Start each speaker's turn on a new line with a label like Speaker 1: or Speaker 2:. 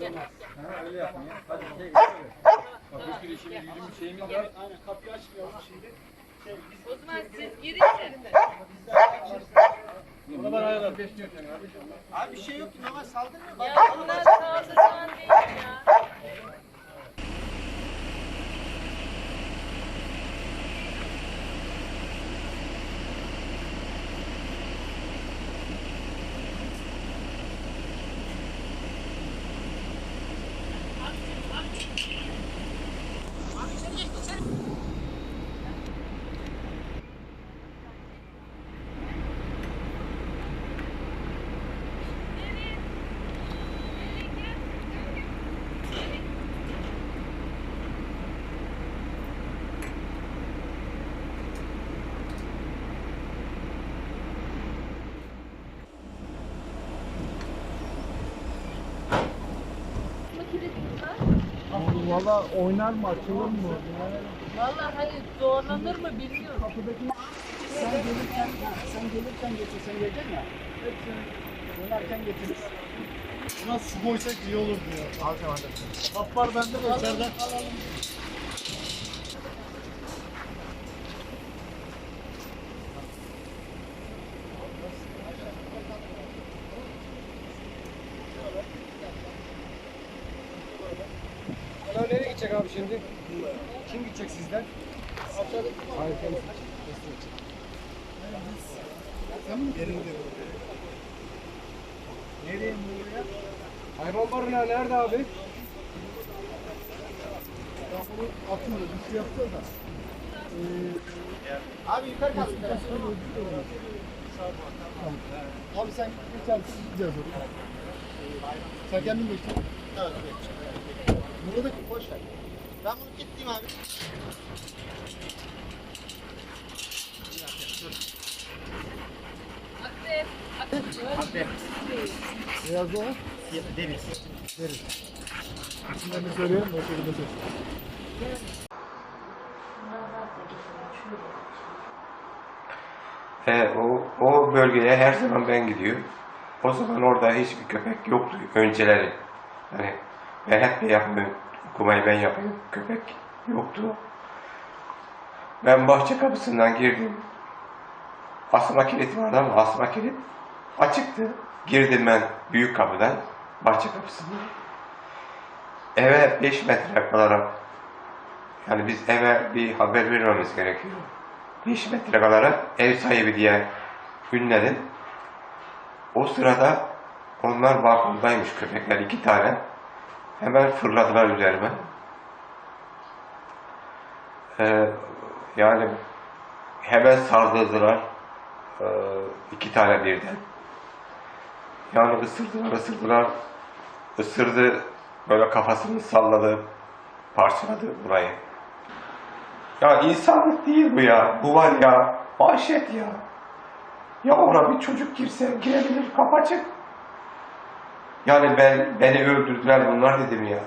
Speaker 1: Ha, öyle yapın ya. Hadi şey. Bak bir sürü işimiz gücümüz şeyimiz var.
Speaker 2: Aynen kapıyı açmayalım şimdi. Şey, biz
Speaker 3: O zaman siz girin de.
Speaker 1: Bunu bana ayarlar. Beş diyor yani kardeşim.
Speaker 2: Abi bir şey yok ki normal saldırmıyor. Bak,
Speaker 3: Ya bunlar sağda falan değil ya.
Speaker 2: Valla oynar mı açılır mı?
Speaker 3: Vallahi hani zorlanır mı bilmiyorum.
Speaker 2: Sen gelirken, sen gelirken getir, sen geleceksin ya. Hepsini oynarken getirir. Buna su koysak iyi olur diyor. Alacağım alacağım. Kap var bende de içeride.
Speaker 1: Hala abi şimdi? Kim gidecek sizden? Hayır
Speaker 2: yerinde. Nereye buraya?
Speaker 1: Hayvan barınağı nerede abi?
Speaker 2: Bunu bir şey yapacağız da. Abi yukarı kalk. Abi sen geçersin, gideceğiz oraya. Sen kendin bekle. Evet, bekle. Burada da boş ver. Ben bunu gittim abi. Beyaz o. Deniz. Deniz. İsimlerini söylüyorum da o şekilde söyleyeyim.
Speaker 4: He, o, o bölgeye her zaman ben gidiyorum. O zaman orada hiçbir köpek yoktu önceleri. Hani ben hep yapmıyorum, okumayı ben yapıyorum, köpek yoktu. Ben bahçe kapısından girdim. Asma kilit vardı ama asma kilit açıktı. Girdim ben büyük kapıdan, bahçe kapısından. Eve 5 metre kalarak, yani biz eve bir haber vermemiz gerekiyor. 5 metre kalarak ev sahibi diye ünledim. O sırada onlar balkondaymış köpekler iki tane. Hemen fırladılar üzerime. Ee, yani hemen saldırdılar. Ee, iki tane birden. Yani ısırdılar, ısırdılar. Isırdı, böyle kafasını salladı, parçaladı burayı. Ya insanlık değil bu ya. Bu var ya. Vahşet ya. Ya ona bir çocuk girse girebilir kapı açık. Yani ben beni öldürdüler bunlar dedim ya.